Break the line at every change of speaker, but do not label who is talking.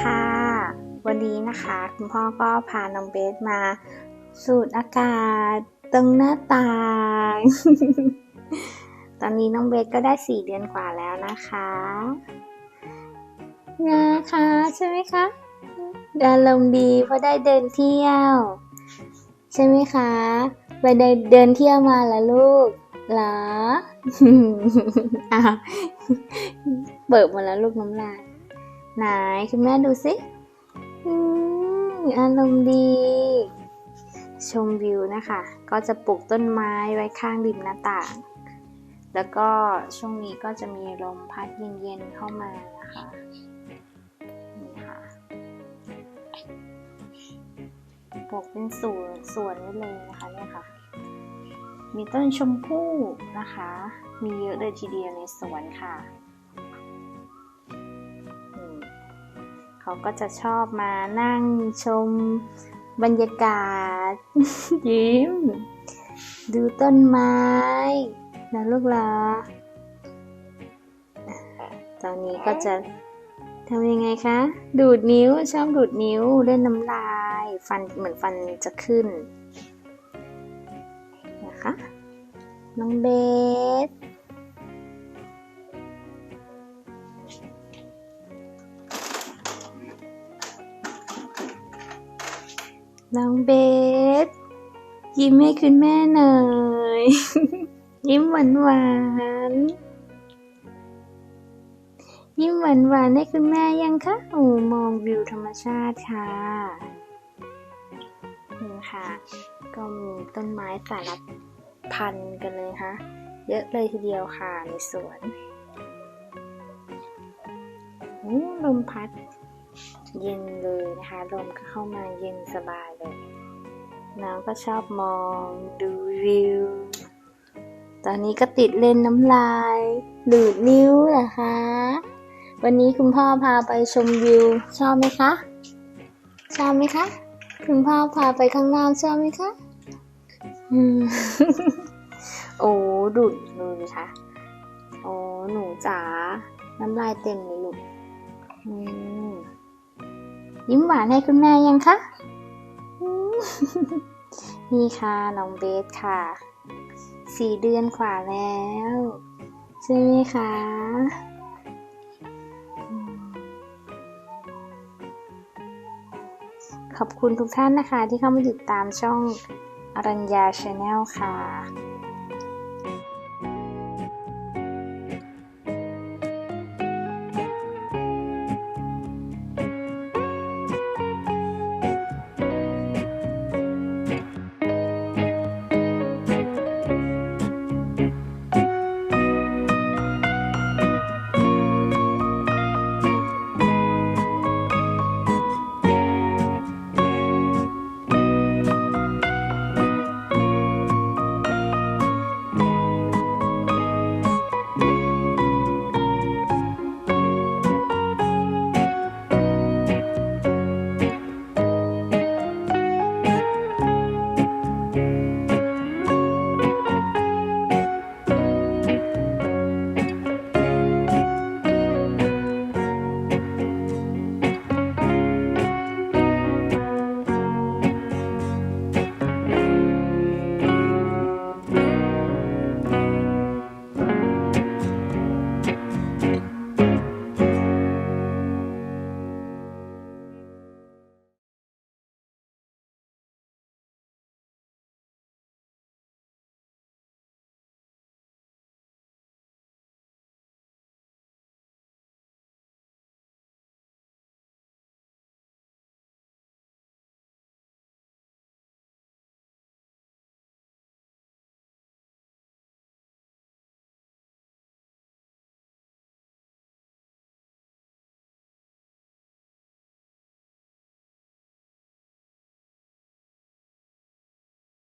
ค่ะ วันนี้นะคะคุณพ่อก็พาน้องเบสมาสูดอากาศตรงหน้าต่าง ตอนนี้น้องเบสก็ได้สี่เดือนกว่าแล้วนะคะนะคะใช่ไหมคะดาลมณ์ดีเพราะได้เดินเที่ยว ใช่ไหมคะไปได้เดินเที่ยวมาแล้วลูกเหรออ้าวเบิกมาแล้วลูกน้ำลาย ไหนคุณแม่ดูสิอืมอารมณ์ดี ชมวิวนะคะ ก็จะปลูกต้นไม้ไว้ข้างริมหน้าต่าง แล้วก็ช่วงนี้ก็จะมีลมพัดเย็นๆเข้ามานะคะนี่ค่ะปลูกเป็นสวนสวนไว้เลยนะคะเนี่ยค่ะ มีต้นชมพู่นะคะ มีเยอะเลยทีเดียวในสวนค่ะ เขาก็จะชอบมานั่งชมบรรยากาศ ยิ้ม ดูต้นไม้นะลูกเหรอตอนนี้ก็จะทำยังไงคะ ดูดนิ้วชอบดูดนิ้วเล่นน้ำลาย ฟันเหมือนฟันจะขึ้นนะคะน้องเบส น้องเบส ยิ้มให้คุณแม่หน่อย ยิ้มหวานหวานยิ้มหวานหวานให้คุณแม่ยังคะโอ้มองวิวธรรมชาติค่ะนี่ค่ะ ก็มีต้นไม้สารพันกันเลยค่ะ เยอะเลยทีเดียวค่ะในสวนโอ้ลมพัด เย็นเลยนะคะ ลมก็เข้ามาเย็นสบาย น้องก็ชอบมองดูวิว ตอนนี้ก็ติดเล่นน้ำลาย ดูดนิ้วเหรอคะ วันนี้คุณพ่อพาไปชมวิว ชอบไหมคะ ชอบไหมคะ คุณพ่อพาไปข้างนอกชอบไหมคะอืมโอ้ดูดดูดิคะโอ้หนูจ๋าน้ำลายเต็มเลยลูกอืมยิ้มหวานให้คุณแม่ยังคะ นี่ค่ะ น้องเบสค่ะสี่เดือนกว่าแล้ว ใช่ไหมคะขอบคุณทุกท่านนะคะที่เข้ามาติดตามช่องอรัญญาชาแนลค่ะ